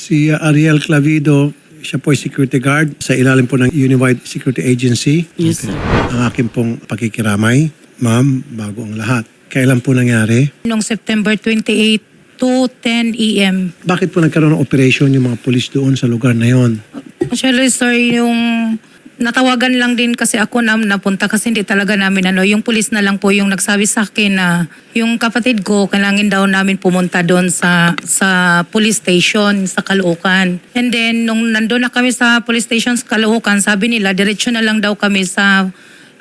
Si Ariel Clavido, siya po ay security guard sa ilalim po ng Unified Security Agency. Yes, sir. Ang akin pong pakikiramay, ma'am, bago ang lahat. Kailan po nangyari? Noong September 28 to 10 a.m. Bakit po nagkaroon ng operation yung mga polis doon sa lugar na yon? Actually, sir, yung natawagan lang din kasi ako na napunta kasi hindi talaga namin ano, yung pulis na lang po yung nagsabi sa akin na yung kapatid ko kailangan daw namin pumunta doon sa sa police station sa Caloocan. And then nung nandoon na kami sa police station sa Caloocan, sabi nila diretso na lang daw kami sa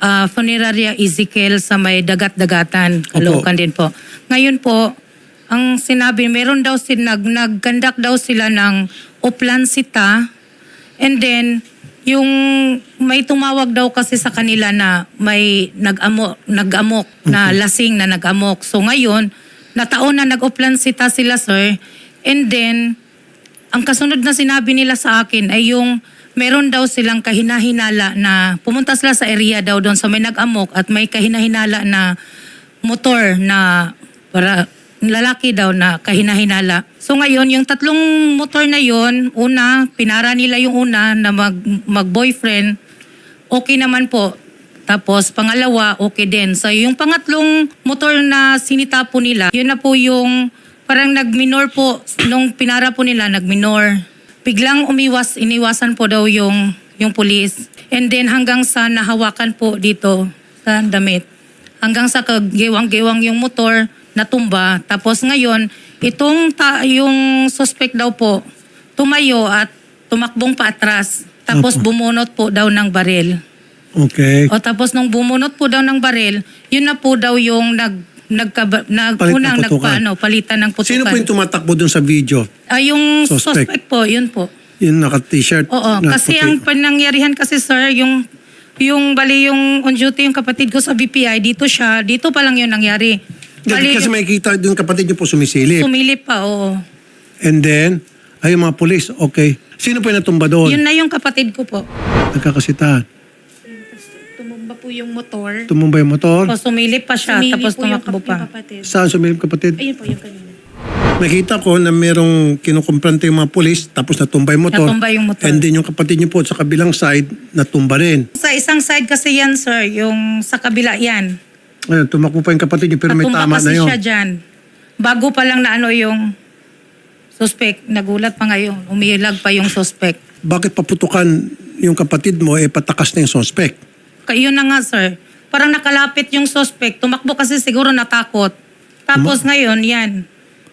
ah, funeraria Ezekiel sa may dagat-dagatan, Caloocan din po. Ngayon po, ang sinabi, meron daw sila, nag, nag-conduct daw sila ng oplansita and then yung may tumawag daw kasi sa kanila na may nag-amok, nag-amok na lasing na nag-amok. So ngayon, nataon na nag-oplansita sila sir. And then ang kasunod na sinabi nila sa akin ay yung meron daw silang kahinahinala na pumunta sila sa area daw doon. Sa may nag-amok at may kahinahinala na motor na para lalaki daw na kahinahinala. So ngayon, yung tatlong motor na yon, una, pinara nila yung una na mag, mag-boyfriend, okay naman po. Tapos pangalawa, okay din. So yung pangatlong motor na sinita po nila, yun na po yung parang nag-minor po, nung pinara po nila, nag-minor. Biglang umiwas, iniwasan po daw yung, yung pulis. And then hanggang sa nahawakan po dito sa damit. Hanggang sa kagewang-gewang yung motor, natumba. Tapos ngayon, itong ta- yung suspect daw po, tumayo at tumakbong paatras. Tapos Opo. bumunot po daw ng baril. Okay. O tapos nung bumunot po daw ng baril, yun na po daw yung nag nagka nag Palit ng unang putukan. nagpaano, palitan ng putukan. Sino po yung tumatakbo doon sa video? Ah, yung Suspect. suspect. po, yun po. Yung naka-t-shirt? Oo, na kasi puti. ang panangyarihan kasi sir, yung yung bali yung on duty yung kapatid ko sa BPI, dito siya, dito pa lang yun nangyari. Hindi, Bali, kasi makikita doon kapatid niyo po sumisilip. sumilip pa, oo. And then, ay yung mga polis, okay. Sino po yung natumba doon? Yun na yung kapatid ko po. Nagkakasitaan. Tumumba po yung motor. Tumumba yung motor. O, sumilip pa siya, Sumili tapos po yung tumakbo kap- pa. kapatid. Saan sumilip kapatid? Ayun po yung kanina. Nakita ko na merong kinukumprante yung mga polis tapos natumba yung motor. Natumba yung motor. And then yung kapatid niyo po sa kabilang side, natumba rin. Sa isang side kasi yan, sir, yung sa kabila yan. Ayun, tumakbo pa yung kapatid niyo pero may Natumba tama kasi na yun. siya dyan. Bago pa lang na ano yung suspect, nagulat pa ngayon, umilag pa yung suspect. Bakit paputukan yung kapatid mo, eh patakas na yung suspect? Kaya yun na nga, sir. Parang nakalapit yung suspect. Tumakbo kasi siguro natakot. Tapos ngayon, yan.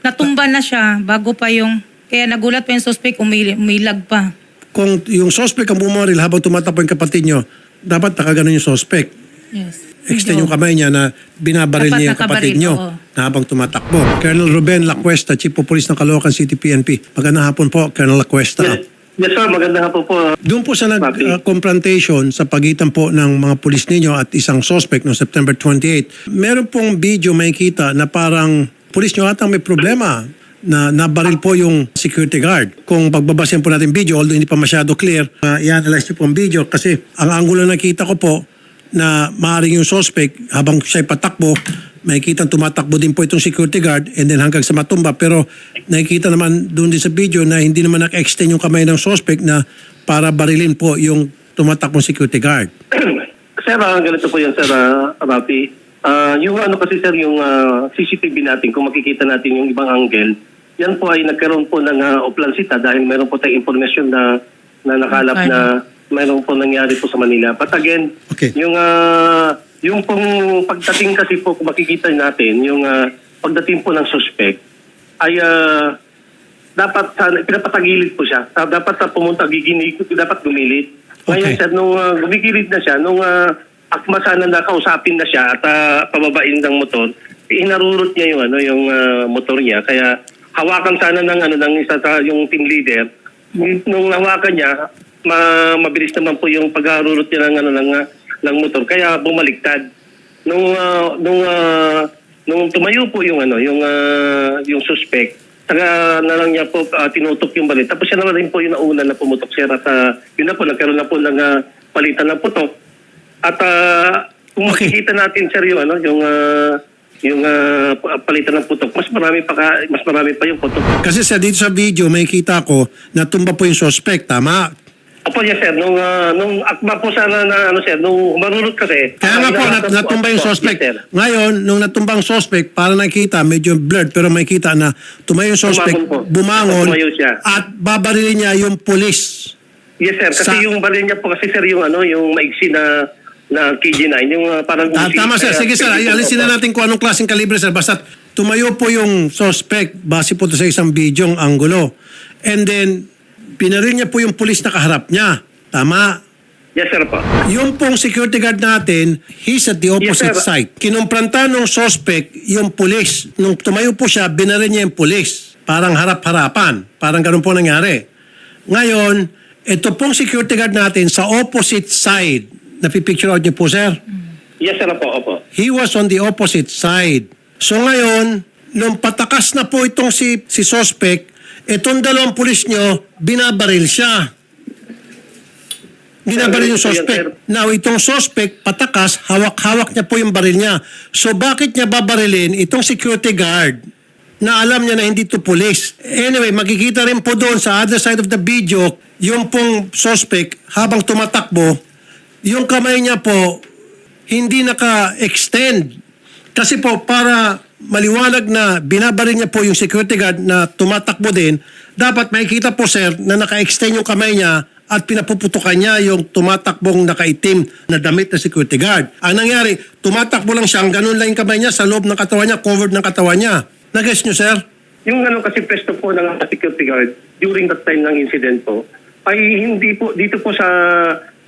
Natumba na siya bago pa yung... Kaya nagulat pa yung suspect, umil- umilag pa. Kung yung suspect ang bumaril habang tumatakbo yung kapatid niyo, dapat nakaganon yung suspect. Yes. Extend yung kamay niya na binabaril Dapat niya yung kapatid nakabaril, niyo oo. na habang tumatakbo. Colonel Ruben Lacuesta, Chief of Police ng Caloocan City PNP. Magandang hapon po, Colonel Lacuesta. Yes, yes sir, magandang hapon po. Doon po sa Papi. nag-confrontation sa pagitan po ng mga pulis ninyo at isang suspect noong September 28, meron pong video makikita na parang pulis nyo atang may problema na nabaril po yung security guard. Kung pagbabasehan po natin video, although hindi pa masyado clear, uh, i-analyze nyo po ang video kasi ang angulo na nakita ko po na maaaring yung suspect habang siya'y patakbo, makikita tumatakbo din po itong security guard and then hanggang sa matumba. Pero nakikita naman doon din sa video na hindi naman naka-extend yung kamay ng suspect na para barilin po yung tumatakbong security guard. sir, ah, ganito po yan sir, uh, Rafi. Ah, yung ano kasi sir, yung ah, CCTV natin, kung makikita natin yung ibang angle, yan po ay nagkaroon po ng uh, oplansita dahil meron po tayong informasyon na, na nakalap na meron po nangyari po sa Manila. But again, Okay. yung ah, yung pong pagdating kasi po kung makikita natin, yung ah, pagdating po ng suspect ay ah, dapat pinapatagilid po siya. Ah, dapat sa pumunta giginig, dapat gumilit. Ngayon Okay. sir, nung uh, gumigilid na siya, nung uh, akma sana na kausapin na siya at ah, pababain ng motor, inarurot niya yung ano yung ah, motor niya kaya hawakan sana ng ano ng isa sa yung team leader. Nung hawakan niya, ma- mabilis naman po yung pagharurot niya ng ano ng ah, ng motor kaya bumaliktad. Nung ah, nung ah, nung tumayo po yung ano yung ah, yung suspect Taga na lang niya po ah, tinutok yung balit. Tapos siya naman rin po yung nauna na pumutok siya at ah, yun na po, nagkaroon na po ng ah, palitan ng putok. At ah, kung Okay. makikita natin sir yung, ano, yung, ah, yung pa- palitan ng putok, mas marami pa ka- mas marami pa yung putok. Kasi sir, dito sa video, may kita ko na tumba po yung suspect. Tama? Opo, yes sir, nung ah, nung akma po sana na ano sir, nung marunot kasi. Kaya nga po, nat- natumba yung suspect. Yes, sir. Ngayon, nung natumbang suspect, para nakita, medyo blurred, pero may kita na tumayo yung suspect, Bumangon bumangon, siya. at babarilin niya yung pulis. Yes sir, kasi Sa- yung baril niya po kasi sir yung ano, yung maigsi na na KG9, yung ah, parang Ah, Uzi, tama sir, sige sir, alisin na natin kung anong klaseng kalibre sir. Basta tumayo po yung suspect, base po to sa isang video ang anggulo. And then, pinaril niya po yung pulis na kaharap niya. Tama? Yes sir po. Yung pong security guard natin, he's at the opposite Yes, sir. side. Kinumpranta nung suspect yung pulis. Nung tumayo po siya, binaril niya yung pulis. Parang harap-harapan. Parang ganun po nangyari. Ngayon, ito pong security guard natin sa opposite side. Napipicture out niyo po, sir? Yes sir po, opo. He was on the opposite side. So ngayon, nung patakas na po itong si, si suspect, itong dalawang pulis nyo, binabaril siya. Binabaril yung suspect. Now, itong suspect, patakas, hawak-hawak niya po yung baril niya. So bakit niya babarilin itong security guard na alam niya na hindi to pulis? Anyway, makikita rin po doon sa other side of the video, yung pong suspect, habang tumatakbo, yung kamay niya po, hindi naka-extend. Kasi po, para maliwanag na binabaril niya po yung security guard na tumatakbo din, dapat makikita po sir na naka-extend yung kamay niya at pinapuputukan niya yung tumatakbong nakaitim na damit na security guard. Ang nangyari, tumatakbo lang siya, ganun lang yung kamay niya sa loob ng katawan niya, covered ng katawan niya. Nag-guess niyo, sir? Yung ano kasi pwesto po ng security guard during that time ng incident po, ay hindi po, dito po sa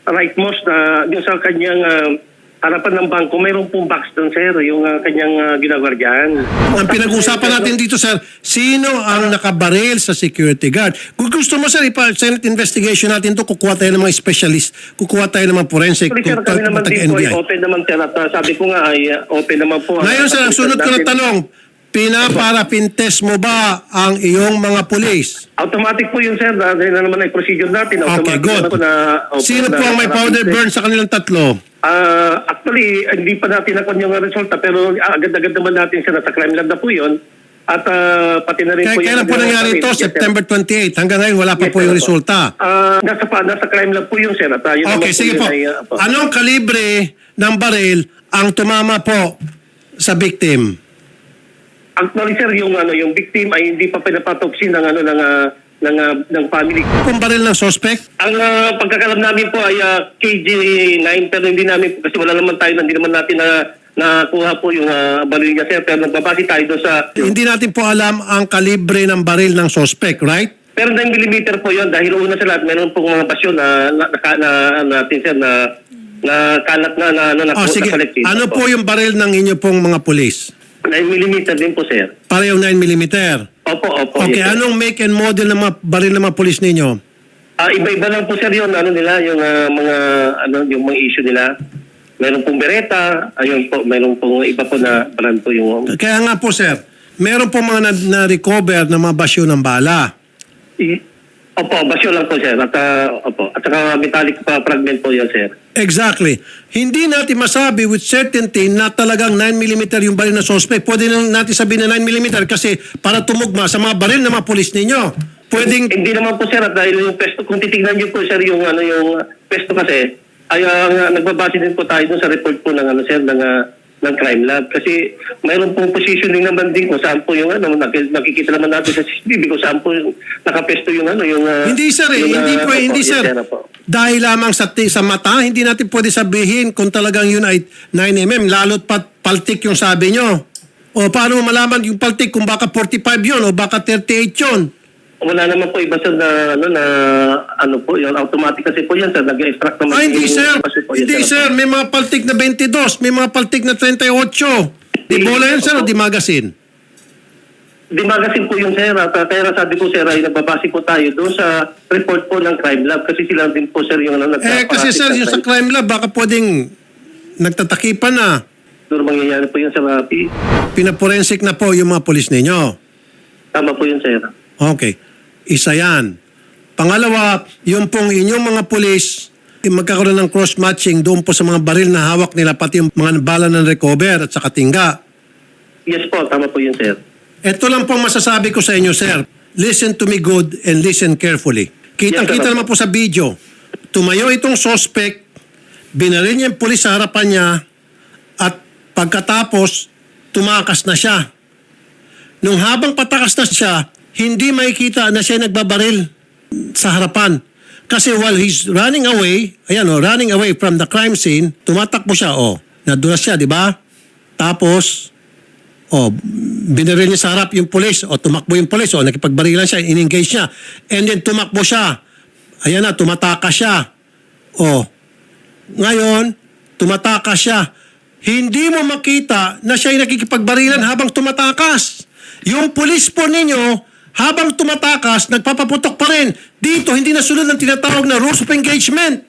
right most na yung sa kanyang ah, harapan ng bangko, mayroon pong box doon sir, yung ah, kanyang uh, ginagwardyan. Ang pinag-usapan natin dito, sir, sino ang nakabaril sa security guard? Kung gusto mo, sir, ipa-Senate investigation natin to kukuha tayo ng mga specialist, kukuha tayo ng mga forensic, Actually, sir, kami naman din po ay open naman sir at ah, sabi ko nga ay ah, open naman po. Ngayon, sir, ang sunod ko na tanong, pinaparapintes mo ba ang iyong mga pulis? Automatic po yun sir, dahil na naman ay procedure natin. Okay, Automatic good. naman po Na, open Sino na- po ang may powder burn sa kanilang tatlo? Ah, actually, hindi pa natin nakuha yung resulta pero agad-agad naman natin siya nasa crime lab na po yun. At ah, pati na rin Kaya po kailan po nangyari ito? September 28. Hanggang ngayon, wala pa Yes, po yung resulta. Ah, nasa, pa, nasa crime lab po yun, sir. At, ah, yun Okay, sige po. ay, ah, po. Anong kalibre ng baril ang tumama po sa victim? Actually, sir, yung, ano, yung victim ay hindi pa pinapatopsy ng, ano, ng, ah, ng, ah, ng family. Kung baril ng suspect? Ang ah, pagkakalam namin po ay ah, KG9 pero hindi namin, kasi wala naman tayo, hindi naman natin na nakuha po yung ah, baril niya, sir. Pero nagbabase tayo doon sa... Hindi natin po alam ang kalibre ng baril ng suspect, right? Pero 9 mm po yun dahil una sa lahat meron pong mga basyo na, na, na, na, natin, sir, na, na kalat na, na, na, na, Oh, sige. na-collect dito Ano po yung baril ng inyo pong mga pulis? 9 mm din po, sir. Parehong 9mm. Opo, opo. Okay, yes, sir. anong make and model ng mga baril ng mga pulis ninyo? Ah, iba-iba lang po sir yun, ano nila, yung ah, mga ano yung mga issue nila. Meron pong bereta, ayun po, meron pong iba po na brand po yung Kaya nga po, sir, meron po mga na- na-recover na mga basyo ng bala. I- Opo, basyo lang po sir. At ah, opo, at saka metallic pa fragment po yun sir. Exactly. Hindi natin masabi with certainty na talagang 9mm yung baril na suspect. Pwede lang natin sabihin na 9mm kasi para tumugma sa mga baril ng mga pulis ninyo. Pwedeng Hindi naman po sir at dahil yung pesto kung titingnan niyo po sir yung ano yung pesto kasi ay ah, nagbabase din po tayo dun sa report po ng ano sir ng ah, ng crime lab kasi mayroon pong positioning naman din kung saan po yung ano nak- nakikita naman natin sa CCTV kung saan po yung nakapesto yung ano yung ah, Hindi sir eh, yung, hindi ah, po, opo, hindi yes, sir. Dahil lamang sa, sa mata, hindi natin pwede sabihin kung talagang yun ay 9mm, lalo't pat paltik yung sabi nyo. O paano malaman yung paltik kung baka 45 yun o baka 38 yun? Wala naman po iba sir na ano na ano po yun automatic kasi po yan sir nag-extract naman Ay, Ah, hindi yung- sir. kasi po, yes, Hindi sir. May mga paltik na 22. May mga paltik na 38. Di bola yun sir o di magazine? Di magazine po yung sir at uh, kaya sabi ko sir ay nagbabase po tayo doon sa report po ng crime lab kasi sila din po sir yung ano Eh kasi sir, yung sa crime lab, baka pwedeng nagtatakipan na. Siguro mangyayari po yun sa Rapi. Pinaporensik na po yung mga polis ninyo. Tama po yun sir. Okay. Isa yan. Pangalawa, yung pong inyong mga pulis, eh, magkakaroon ng cross-matching doon po sa mga baril na hawak nila, pati yung mga bala ng recover at sa katingga. Yes po, tama po yun, sir. Ito lang pong masasabi ko sa inyo, sir. Listen to me good and listen carefully. Kitang-kita Yes, naman po sa video. Tumayo itong suspect, binaril niya yung pulis sa harapan niya, at pagkatapos, tumakas na siya. Nung habang patakas na siya, hindi makikita na siya nagbabaril sa harapan. Kasi while he's running away, ayan o, running away from the crime scene, tumatakbo siya, o, nadulas siya, di ba? Tapos, o, binaril niya sa harap yung pulis, o tumakbo yung pulis, o nakipagbarilan siya, in-engage niya. And then tumakbo siya. Ayan na, tumataka siya. O, ngayon, tumatakas siya. Hindi mo makita na siya ay nakikipagbarilan habang tumatakas. Yung pulis po ninyo, habang tumatakas, nagpapaputok pa rin. Dito, hindi nasunod ng tinatawag na rules of engagement.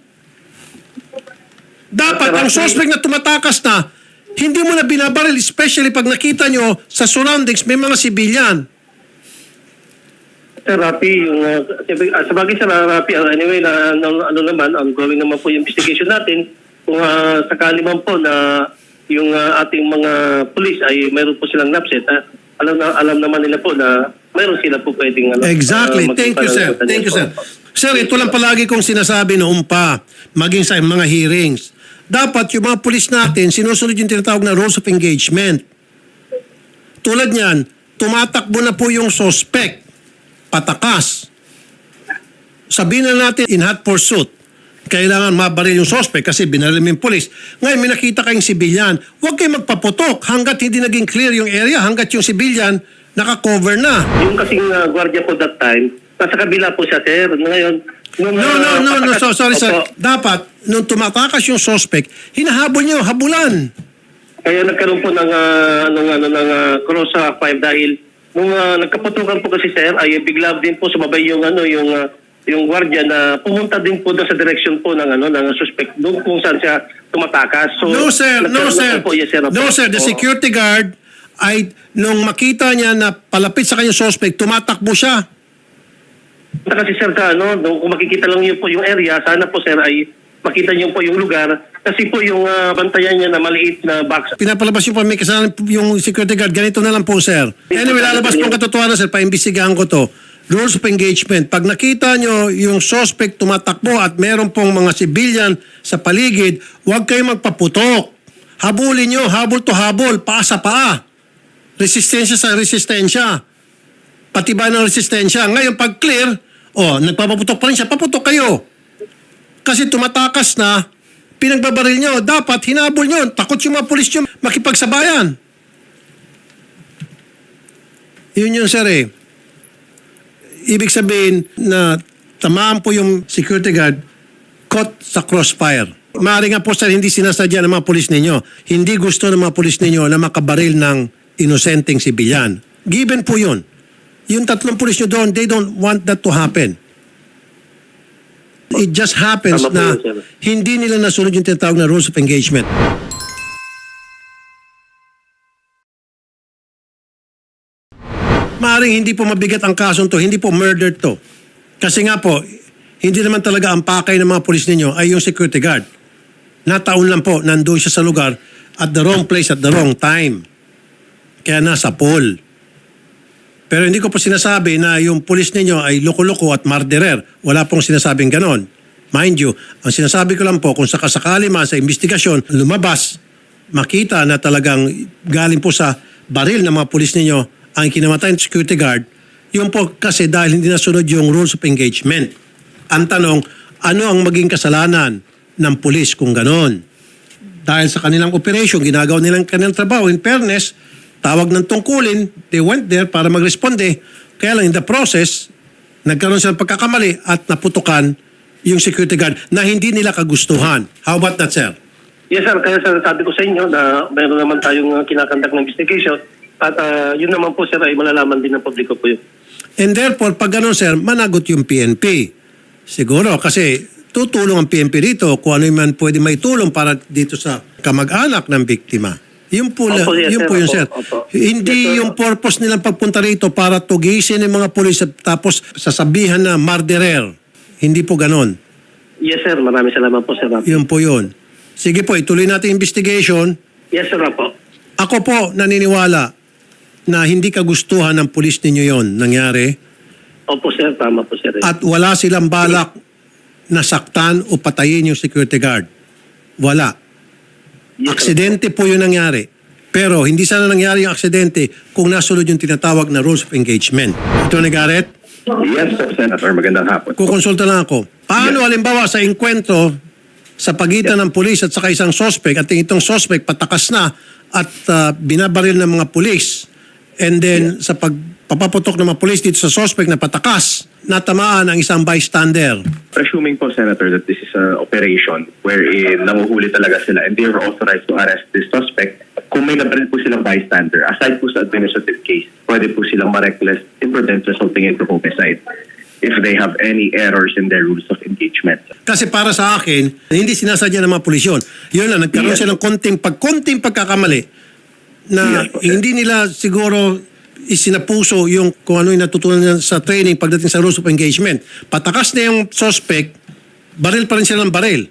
Dapat ang suspect na tumatakas na, hindi mo na binabaril, especially pag nakita nyo sa surroundings, may mga sibilyan. Sir Rapi, yung, uh, uh, sa bagay Sir Rapi, uh, anyway, na, ano, ano naman, ongoing naman po yung investigation natin. Kung uh, sakali man po na yung uh, ating mga police ay mayroon po silang napset, uh, alam, na, alam naman nila po na mayroon sila po pwedeng... Ano, Exactly. uh, Thank you, sir. Thank you, sir. Sir, ito lang palagi kong sinasabi noon pa, maging sa mga hearings. Dapat yung mga pulis natin, sinusunod yung tinatawag na rules of engagement. Tulad niyan, tumatakbo na po yung suspect, patakas. Sabihin na natin in hot pursuit, kailangan mabaril yung suspect kasi binaril mo yung pulis. Ngayon, may nakita kayong sibilyan. Huwag kayo magpaputok hanggat hindi naging clear yung area, hanggat yung sibilyan naka-cover na. Yung kasing uh, gwardiya po that time, nasa kabila po siya, sir. Ngayon, nung, No, no, uh, no, no. So, sorry, sir. Opo. Dapat, nung tumatakas yung suspect, hinahabol niyo, habulan. Kaya nagkaroon po ng uh, ng ano ng uh, cross uh, five dahil nung uh, nagkaputukan po kasi sir ay bigla din po sumabay yung ano yung uh, yung gwardiya na pumunta din po doon sa direction po ng ano ng suspect doon kung saan siya tumatakas. So No, sir. No, sir. po, yes, sir. No, sir. The security guard ay, nung makita niya na palapit sa kanyang suspect, tumatakbo siya. Kasi sir sa ano, nung kung makikita lang niyo po yung area, sana po sir ay makita niyo po yung lugar kasi po yung uh, bantayan niya na maliit na box Pinapalabas yung may kasalanan yung security guard. Ganito na lang po, sir. Anyway, lalabas po ang katotohanan, sir. Paimbisigahan ko to. Rules of engagement. Pag nakita nyo yung suspect tumatakbo at meron pong mga civilian sa paligid, huwag kayong magpaputok. Habulin nyo, habol to habol, paa sa paa. Resistensya sa resistensya. Patibay ng resistensya. Ngayon, pag clear, oh, nagpapaputok pa rin siya, paputok kayo. Kasi tumatakas na, pinagbabaril nyo, dapat hinabol nyo. Takot yung mga pulis nyo makipagsabayan. Yun yun, sir eh. Ibig sabihin na tamaan po yung security guard caught sa crossfire. Maaari nga po sir, hindi sinasadya ng mga pulis ninyo. Hindi gusto ng mga pulis ninyo na makabaril ng inosenteng sibilyan. Given po yun. Yung tatlong pulis nyo doon, they don't want that to happen. It just happens Tama na yun, hindi nila nasunod yung tinatawag na rules of engagement. Maaring hindi po mabigat ang kasong to, hindi po murder to. Kasi nga po, hindi naman talaga ang pakay ng mga polis ninyo ay yung security guard. Nataon lang po, nandoon siya sa lugar at the wrong place at the wrong time. Kaya nasa pool. Pero hindi ko po sinasabi na yung pulis ninyo ay loko-loko at marderer. Wala pong sinasabing ganon. Mind you, ang sinasabi ko lang po, kung sakasakali man sa investigasyon, lumabas, makita na talagang galing po sa baril ng mga pulis ninyo ang kinamatay ng security guard, yun po kasi dahil hindi nasunod yung rules of engagement. Ang tanong, ano ang maging kasalanan ng pulis kung ganon? dahil sa kanilang operation, ginagawa nilang kanilang trabaho. In fairness, tawag ng tungkulin, they went there para magresponde. Kaya lang in the process, nagkaroon sila ng pagkakamali at naputukan yung security guard na hindi nila kagustuhan. How about that, sir? Yes sir, kaya sir sabi ko sa inyo na meron naman tayong uh, kinakandak ng investigation at uh, yun naman po sir ay malalaman din ng publiko po yun. And therefore, pag gano'n, sir, managot yung PNP. Siguro, kasi tutulong ang PNP dito kung ano man pwede may tulong para dito sa kamag-anak ng biktima. Yun po, Opo, yes, yun sir. po yun, sir. opo. Hindi Yes, sir. yung purpose nilang pagpunta rito para tugisin ng mga pulis at tapos sasabihan na marderer. Hindi po ganon. Yes sir, maraming salamat po sir. Yun po yun. Sige po, ituloy natin investigation. Yes sir po. Ako po naniniwala na hindi kagustuhan ng pulis ninyo yon nangyari Opo sir, tama po sir. at wala silang balak na saktan o patayin yung security guard. Wala. Aksidente po yung nangyari. Pero hindi sana nangyari yung aksidente kung nasunod yung tinatawag na rules of engagement. Ito ni Garrett, Yes, sir, Senator. Magandang hapon. kukonsulta lang ako. Paano halimbawa sa enkwentro sa pagitan ng pulis at saka isang sospek at itong sospek patakas na at ah, binabaril ng mga pulis and then sa pagpapaputok ng mga pulis dito sa sospek na patakas natamaan ang isang bystander. Presuming po, Senator, that this is an operation wherein nanguhuli talaga sila and they were authorized to arrest this suspect. Kung may nabaril po silang bystander, aside po sa administrative case, pwede po silang ma-reckless imprudence resulting into homicide if they have any errors in their rules of engagement. Kasi para sa akin, hindi sinasadya ng mga pulis yun. Yun lang, nagkaroon Yes. siya ng konting, pag konting pagkakamali na Yes po, hindi nila siguro isinapuso yung kung ano yung natutunan nila sa training pagdating sa rules of engagement. Patakas na yung suspect, baril pa rin sila ng baril.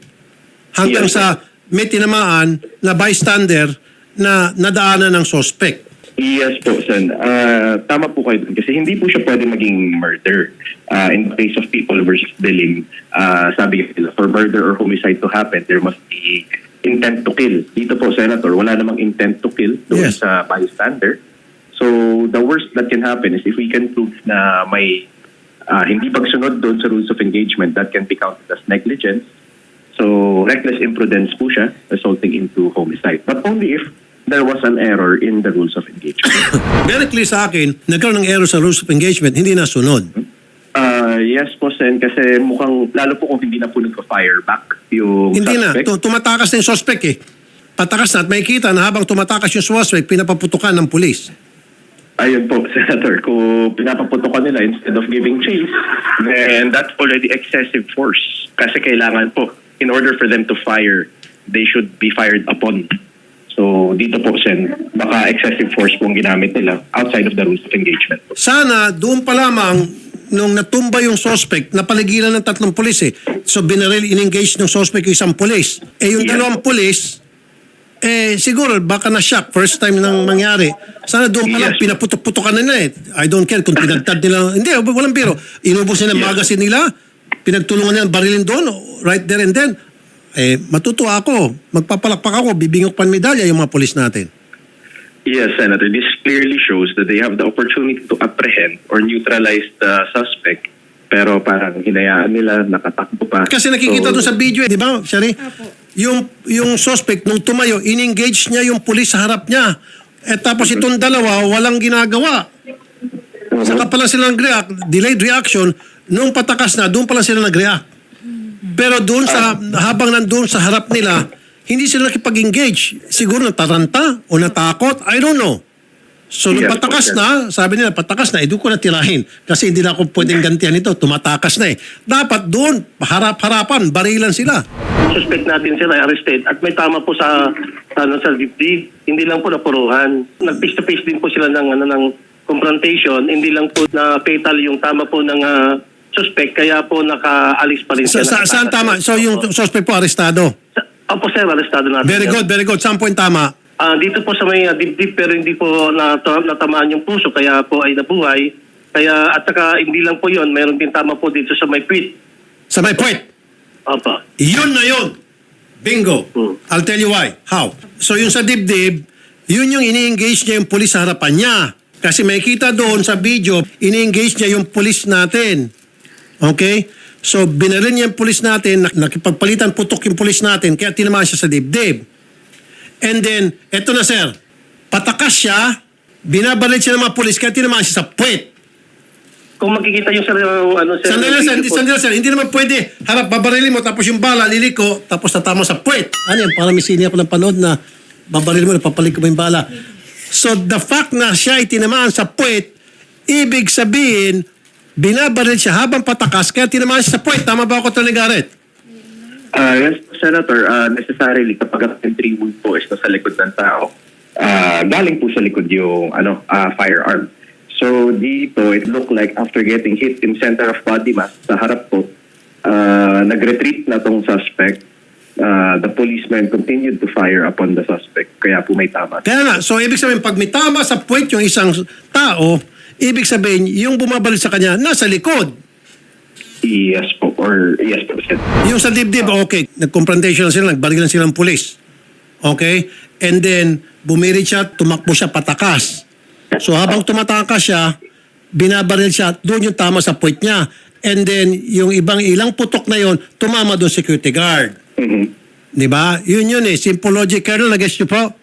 Hanggang Yes, sa may tinamaan na bystander na nadaanan ng suspect. Yes po, Sen. Ah, tama po kayo dun. Kasi hindi po siya pwede maging murder. Ah, in the case of people versus billing, ah, sabi nila, for murder or homicide to happen, there must be intent to kill. Dito po, Senator, wala namang intent to kill doon Yes. sa bystander. So, the worst that can happen is if we can prove na may ah, hindi pagsunod doon sa rules of engagement, that can be counted as negligence. So, reckless imprudence po siya, resulting into homicide. But only if there was an error in the rules of engagement. Very clear sa akin, nagkaroon ng error sa rules of engagement, hindi nasunod. Uh, yes po, Sen, kasi mukhang, lalo po kung hindi na po nagpa-fire back yung Hindi na. suspect. Tu- Tumatakas na yung suspect eh. Patakas na at may kita na habang tumatakas yung suspect, pinapaputukan ng pulis. Ayun po, Senator, kung pinapaputokan nila instead of giving chase, then that's already excessive force. Kasi kailangan po, in order for them to fire, they should be fired upon. So, dito po, Sen, baka excessive force po ang ginamit nila outside of the rules of engagement. Sana doon pa lamang nung natumba yung suspect, napaligilan ng tatlong pulis eh. So binaril, in-engage ng suspect yung isang pulis. Eh yung Yeah. dalawang pulis, eh siguro baka na-shock, first time nang mangyari. Sana doon pa lang Yes. pinaputok-putokan na nila eh. I don't care kung pinagtad nila. Hindi, walang biro. Inubos nila ang Yes. magazine nila, pinagtulungan nila ang barilin doon, right there and then. Eh, matutuwa ako. Magpapalakpak ako, bibingok pan medalya yung mga pulis natin. Yes, Senator. This clearly shows that they have the opportunity to apprehend or neutralize the suspect. Pero parang hinayaan nila, nakatakbo pa. Kasi nakikita So, doon sa video, eh, di ba, Shari? Yung, yung suspect, nung tumayo, in-engage niya yung pulis sa harap niya. Eh tapos itong dalawa, walang ginagawa. Saka pala sila nag-react, delayed reaction, nung patakas na, doon pala sila nag-react. Pero doon sa, habang nandun sa harap nila, hindi sila nakipag-engage. Siguro nataranta o natakot, I don't know. So nung patakas na, sabi nila, patakas na, eh doon ko na tirahin. Kasi hindi na ako pwedeng gantihan ito, tumatakas na eh. Dapat doon, harap-harapan, barilan sila. Suspect natin sila ay arrested at may tama po sa ano sa dibdib. Hindi lang po napuruhan. Nag-face to face din po sila ng ano ng confrontation. Hindi lang po na fatal yung tama po ng ah, suspect kaya po nakaalis pa rin Sa, siya. sa, saan tama? So yung suspect po arestado. Sa- Opo sir, arestado natin. Very yan. good, very good. Saan po yung tama? Ah, dito po sa may ah, dibdib pero hindi po nat- natamaan yung puso kaya po ay nabuhay. Kaya at saka hindi lang po yon, mayroon din tama po dito sa may pit. Sa may point. Opo. Yun na yun. Bingo. Hmm. I'll tell you why. How? So yung sa dibdib, yun yung ini-engage niya yung pulis sa harapan niya. Kasi may kita doon sa video, ini-engage niya yung pulis natin. Okay? So binaril niya yung pulis natin, nak- nakipagpalitan putok yung pulis natin, kaya tinamaan siya sa dibdib. And then, eto na sir, patakas siya, binabaril siya ng mga pulis, kaya tinamaan siya sa puwet. Kung makikita yung sir yung ano sir. Sandali lang, sir. video po- sandali lang, sir. Hindi naman pwede. Harap, babarilin mo, tapos yung bala, liliko, tapos tatama sa puwet. Ano yan? Parang may sini ako ng panood na babarilin mo, napapalik ko mo yung bala. So, the fact na siya ay tinamaan sa puwet, ibig sabihin, binabaril siya habang patakas, kaya tinamaan siya sa puwet. Tama ba ako, Tony Garrett? Ah, yes, Senator, ah, necessarily kapag ang entry wound po is sa likod ng tao, ah, galing po sa likod yung ano, ah, firearm. So dito, it looked like after getting hit in center of body mass sa harap po, ah, nag-retreat na tong suspect. uh, the policeman continued to fire upon the suspect. Kaya po may tama. Kaya nga, so ibig sabihin, pag may tama sa puwet yung isang tao, ibig sabihin, yung bumabaril sa kanya, nasa likod. Yes po, or yes po, Sen. Yung sa dibdib, okay, nag-confrontation sila, nagbarilan silang pulis. Okay? And then, bumirit siya, tumakbo siya patakas. So habang tumatakas siya, binabaril siya, doon yung tama sa puwet niya. And then, yung ibang ilang putok na yon tumama doon security guard. Mhm. Di ba? Yun yun eh. Simple logic, Colonel, nag-guess niyo po?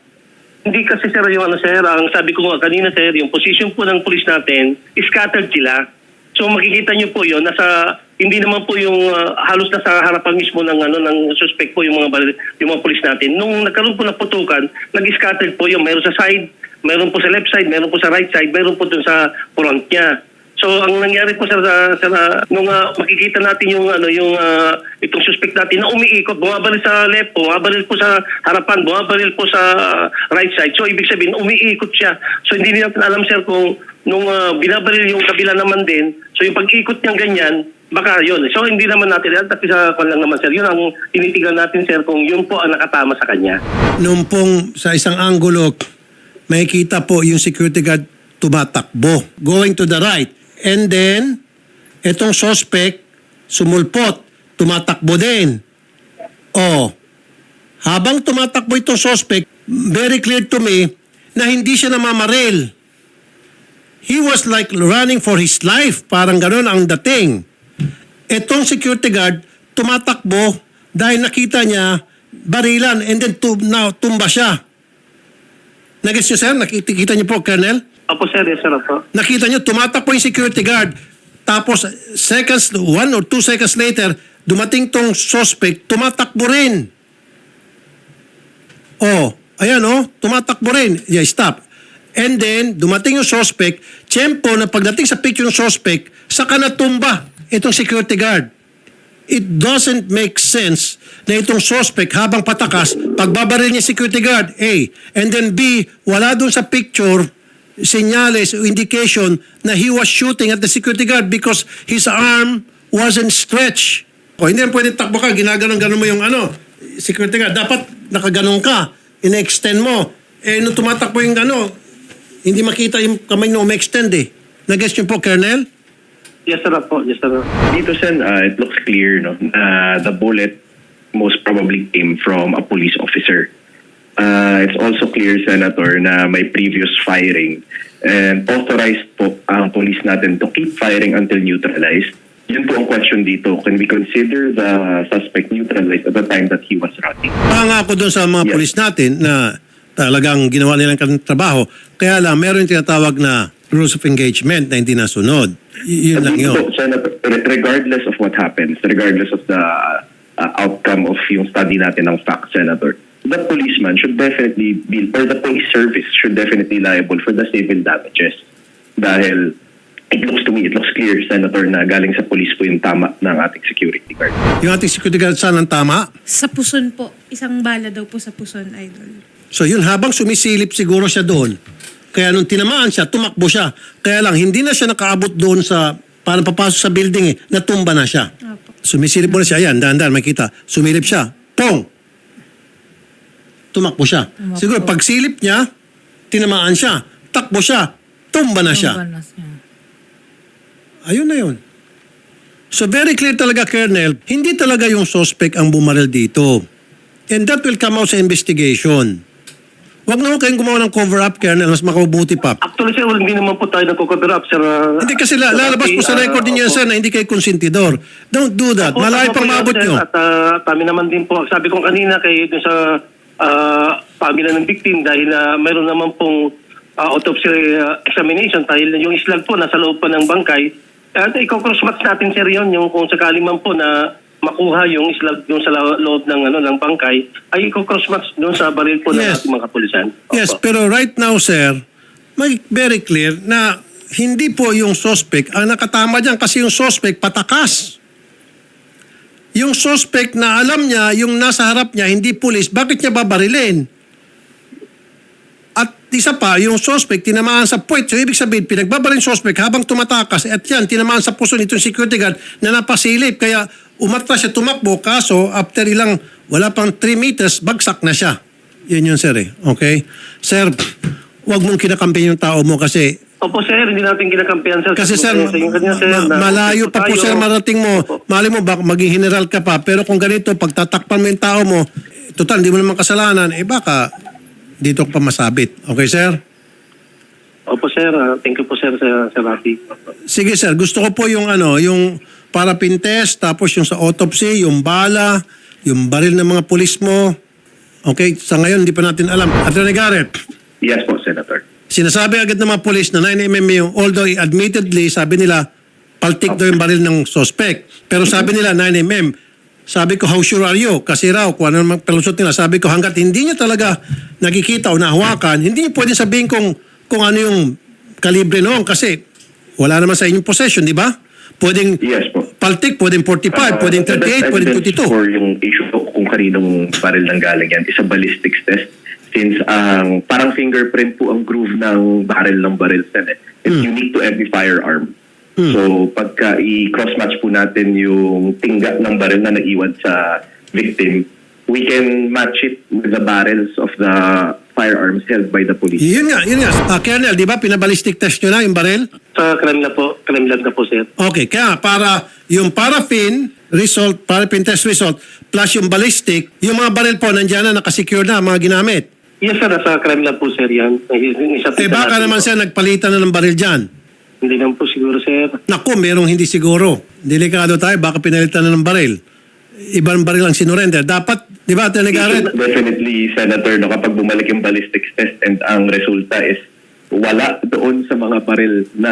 Hindi kasi sir yung ano sir, ang sabi ko nga kanina sir, yung position po ng pulis natin, scattered sila. So makikita niyo po 'yon nasa hindi naman po yung ah, halos nasa harapan mismo ng ano ng suspect po yung mga yung mga pulis natin. Nung nagkaroon po ng putukan, nag-scattered po yung meron sa side, meron po sa left side, meron po sa right side, meron po dun sa front niya. So ang nangyari po sa, sa, sa nung ah, makikita natin yung ano yung ah, itong suspect natin na umiikot, bumabaril sa left, bumabaril po sa harapan, bumabaril po sa ah, right side. So ibig sabihin umiikot siya. So hindi natin alam sir kung nung ah, binabaril yung kabila naman din. So yung pag-ikot niyang ganyan, baka yun. So hindi naman natin tapi sa kwan lang naman sir. Yun ang tinitigan natin sir kung yun po ang nakatama sa kanya. Nung pong sa isang angulo, makikita po yung security guard tumatakbo, going to the right. And then, itong suspect, sumulpot, tumatakbo din. Oh, habang tumatakbo itong suspect, very clear to me na hindi siya namamaril. He was like running for his life. Parang ganun ang dating. Itong security guard, tumatakbo dahil nakita niya barilan and then tum- now, tumba siya. Nagets niyo, sir? Nakikita niyo po, Colonel? Apo sir, yes sir, apo. Nakita niyo, tumatakbo yung security guard. Tapos, seconds, one or two seconds later, dumating tong suspect, tumatakbo rin. Oh, ayan oh, tumatakbo rin. Yeah, stop. And then, dumating yung suspect, tiyempo na pagdating sa picture ng suspect, saka natumba itong security guard. It doesn't make sense na itong suspect habang patakas, pagbabaril niya security guard, A. And then B, wala dun sa picture senyales o indication na he was shooting at the security guard because his arm wasn't stretched. O hindi na pwede takbo ka, ginaganon-ganon mo yung ano, security guard. Dapat nakaganon ka, ina-extend mo. Eh, nung tumatakbo yung ano, hindi makita yung kamay na umextend eh. Nag-guess niyo po, Colonel? Yes sir, apo. Yes sir. Dito, Sen, uh, it looks clear no, na the bullet most probably came from a police officer. Uh, it's also clear, Senator, na may previous firing and authorized po ang police natin to keep firing until neutralized. Yun po ang question dito. Can we consider the suspect neutralized at the time that he was running? Pangako doon sa mga Yes. pulis natin na talagang ginawa nilang kanilang trabaho. Kaya lang, meron yung tinatawag na rules of engagement na hindi nasunod. Y- yun lang yun. So, regardless of what happens, regardless of the uh, outcome of yung study natin ng fact, Senator, the policeman should definitely be, or the police service should definitely liable for the civil damages. Dahil it looks to me, it looks clear, Senator, na galing sa police po yung tama ng ating security guard. Yung ating security guard saan ang tama? Sa puson po. Isang bala daw po sa puson, idol. So yun, habang sumisilip siguro siya doon, kaya nung tinamaan siya, tumakbo siya. Kaya lang, hindi na siya nakaabot doon sa, parang papasok sa building eh, natumba na siya. Opo. Sumisilip mo na siya, ayan, dahan-dahan, makita. Sumilip siya, pong! Tumakbo siya. Tumakbo. Siguro, pag silip niya, tinamaan siya, takbo siya, tumba na siya. Tumba na siya. Ayun na yun. So very clear talaga, Colonel, hindi talaga yung suspect ang bumaril dito. And that will come out sa investigation. Huwag na ho kayong gumawa ng cover-up, Colonel, mas makabuti pa. Actually sir, hindi naman po tayo nagko-cover up sir. Ah, Hindi kasi la- lalabas po sa ah, record ninyo, opo. sir, na hindi kayo konsentidor. Don't do that. Tama pang po maabot nyo. At ah, kami naman din po, sabi ko kanina kay dun sa uh, pamilya ng victim dahil ah, mayroon naman pong ah, autopsy ah, examination dahil yung islag po nasa loob pa ng bangkay. At i-cross-match natin sir yun, yung kung sakali man po na makuha yung islag doon sa lo- loob ng ano ng bangkay ay i-cross-match doon sa baril po ng Yes. ating mga kapulisan. Opo. Yes, pero right now, sir, may very clear na hindi po yung suspect ang nakatama dyan kasi yung suspect patakas. Yung suspect na alam niya, yung nasa harap niya, hindi pulis, bakit niya babarilin? At isa pa, yung suspect tinamaan sa puwet. So, ibig sabihin, pinagbabaril yung suspect habang tumatakas. At yan, tinamaan sa puso nitong security guard na napasilip. Kaya, Umatras siya, tumakbo, kaso after ilang, wala pang 3 meters, bagsak na siya. Yan yun, sir eh. Okay? Sir, wag mong kinakampi yung tao mo kasi Opo sir, hindi natin kinakampihan sir. kasi sir, Sa yung kanya, sir, ma- malayo pa po tayo. sir marating mo. Opo. Mali mo, baka maging general ka pa. Pero kung ganito, pagtatakpan mo yung tao mo, total, hindi mo naman kasalanan, eh baka dito ka pa masabit. Okay, sir? Opo sir, Ah, thank you po sir sa, sa Rafi. Sige, sir. Gusto ko po yung ano, yung parapin test, tapos yung sa autopsy, yung bala, yung baril ng mga pulis mo. Okay, sa ngayon, hindi pa natin alam. Attorney Garrett, Yes po, Senator. Sinasabi agad ng mga polis na 9mm yung, although admittedly, sabi nila, paltik daw yung baril ng suspect. Pero sabi nila 9mm. Sabi ko, how sure are you? Kasi raw, kung ano naman pelusot nila, sabi ko, hanggat hindi niya talaga nakikita o nahawakan, hindi niya pwede sabihin kung, kung ano yung kalibre noon kasi wala naman sa inyong possession, di ba? Pwedeng Yes po. paltik, pwedeng 45, Uh, pwedeng the 38, best pwedeng evidence 22. For yung issue po kung kaninong baril nang galing yan is a ballistics test since ang parang fingerprint po ang groove ng barrel ng baril sen eh. It's unique to every firearm. So pagka i-cross-match po natin yung tingga ng baril na naiwan sa victim, we can match it with the barrels of the firearms held by the police. Yun nga, yun nga. Ah, Colonel, di ba, pinabalistic test nyo na yung baril? Sa crime na po, crime lab na po sir. Okay, kaya para yung paraffin result, paraffin test result, plus yung ballistic, yung mga baril po nandiyan na, nakasecure na, mga ginamit. Yes sir, sa crime lab po sir yan. Isa Eh baka naman sir, nagpalitan na ng baril dyan. Hindi naman po siguro sir. Naku, merong hindi siguro. Delikado tayo, baka pinalitan na ng baril. Ibang baril ang sinurrender. Dapat, di ba, Atty. Garrett? Definitely, Senator, no, kapag bumalik yung ballistics test and ang resulta is wala doon sa mga baril na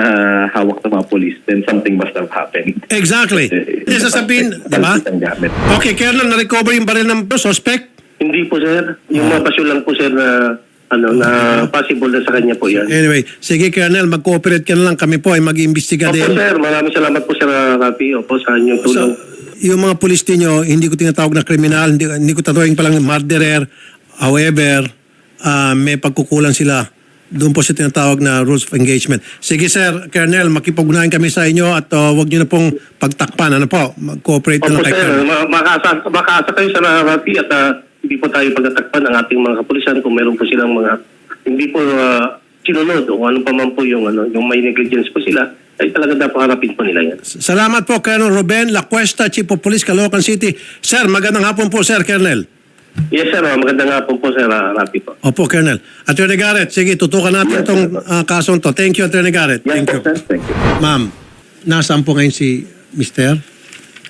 hawak ng mga police, then something must have happened. Exactly. Hindi sasabihin, di ba? Okay, Colonel, na-recover yung baril ng suspect? Hindi po sir. Yung mga basyo lang po sir na ano na possible na sa kanya po yan. Anyway, sige, Colonel, mag-cooperate ka na lang. Kami po ay mag-imbestiga Opo din. sir, maraming salamat po sir Rafi. Opo sa inyong So, tulong. Yung mga pulis ninyo, hindi ko tinatawag na kriminal, hindi, hindi ko tatawagin palang murderer. However, ah, may pagkukulang sila. Doon po siya tinatawag na rules of engagement. Sige sir, Colonel, makipag-unahin kami sa inyo at uh, huwag nyo na pong pagtakpan. Ano po? Mag-cooperate na lang kay Colonel. ma- makaasa, makaasa kayo sa Rafi at ah, hindi po tayo pagtatakpan ng ating mga kapulisan kung meron po silang mga hindi po ah, sinunod o ano pa man po yung ano yung may negligence po sila ay talaga dapat harapin po nila yan. Salamat po, Colonel Ruben La Cuesta, Chief of Police, Caloocan City. Sir, magandang hapon po, Sir, Colonel. Yes sir, ah, maganda nga po sir ah, Rafi po. Opo, Colonel. Attorney Garrett, sige, tutukan natin itong ah, kasong to. Thank you, Attorney Garrett. Yes, Thank you. sir. Thank you. Ma'am, nasaan po ngayon si Mister?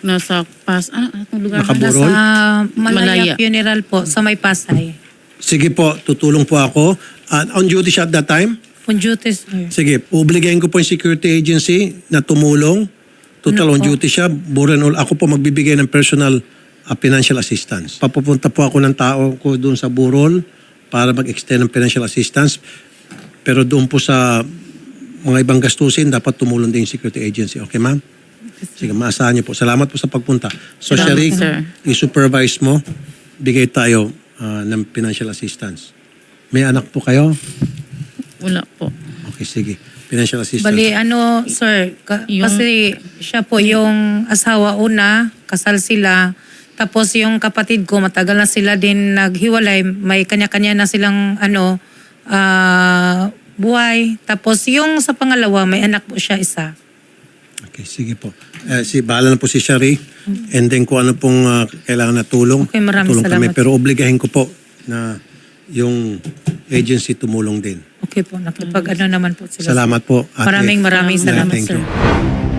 Nasa pas, ah, anong lugar? Nakaburol? Nasa Malaya, Malaya. Funeral po, sa may Pasay. Sige po, tutulong po ako. Uh, on duty siya at that time? On duty, sir. Sige, ubligayin ko po yung security agency na tumulong. Total on Ano po? duty siya. Buren all. Ako po magbibigay ng personal uh, financial assistance. Papupunta po ako ng tao ko doon sa Burol para mag-extend ng financial assistance. Pero doon po sa mga ibang gastusin, dapat tumulong din yung security agency. Okay, ma'am? Sige, maasahan niyo po. Salamat po sa pagpunta. So, Salamat, Sherry, sir. i-supervise mo, bigay tayo ah, ng financial assistance. May anak po kayo? Wala po. Okay, sige. Financial assistance. Bali, ano, sir, ka- Yung- kasi siya po yung asawa una, kasal sila. Tapos yung kapatid ko, matagal na sila din naghiwalay. May kanya-kanya na silang, ano, ah, buhay. Tapos yung sa pangalawa, may anak po siya isa. Okay, sige po. Eh, si bahala na po si Shari. And then kung ano pong ah, kailangan na tulong, Okay, maraming tulong kami. salamat. Pero obligahin ko po na yung agency tumulong din. Okay po, nakipag ano naman po sila. Salamat po. ate. Maraming maraming Yeah, salamat, thank sir. you.